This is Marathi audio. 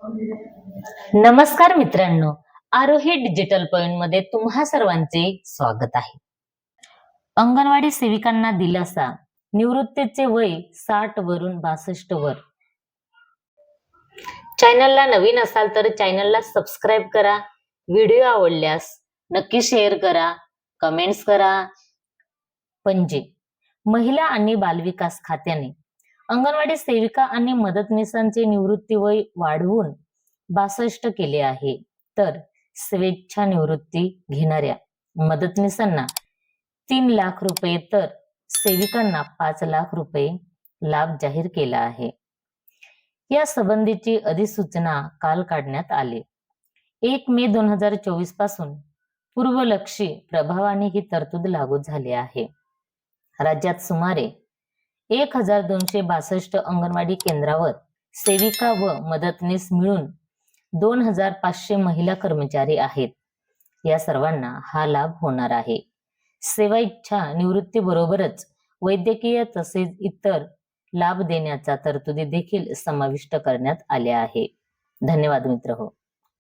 नमस्कार मित्रांनो आरोही डिजिटल पॉइंटमध्ये तुम्हा सर्वांचे स्वागत आहे. अंगणवाडी सेविकांना दिलासा निवृत्तीचे वय साठ वरून बासष्ट वर. चॅनलला नवीन असाल तर चॅनलला सबस्क्राईब करा व्हिडिओ आवडल्यास नक्की शेअर करा कमेंट्स करा. पणजी महिला आणि बालविकास खात्याने अंगणवाडी सेविका आणि मदतनीसांचे निवृत्ती वय वाढवून बासष्ट केले आहे. तर स्वेच्छा निवृत्ती घेणाऱ्या मदतनीसांना तीन लाख रुपये तर सेविकांना पाच लाख रुपये लाभ जाहीर केला आहे. या संबंधीची अधिसूचना काल काढण्यात आली. एक मे दोन हजार चोवीसपासून पूर्वलक्षी प्रभावाने ही तरतूद लागू झाली आहे. राज्यात सुमारे एक हजार दोनशे बासष्ट अंगणवाडी केंद्रावर सेविका व मदतनीस मिळून दोन हजार पाचशे महिला कर्मचारी आहेत. या सर्वांना हा लाभ होणार आहे. सेवा इच्छा निवृत्तीबरोबरच वैद्यकीय तसेच इतर लाभ देण्याचा तरतुदी देखील समाविष्ट करण्यात आल्या आहे. धन्यवाद मित्र हो.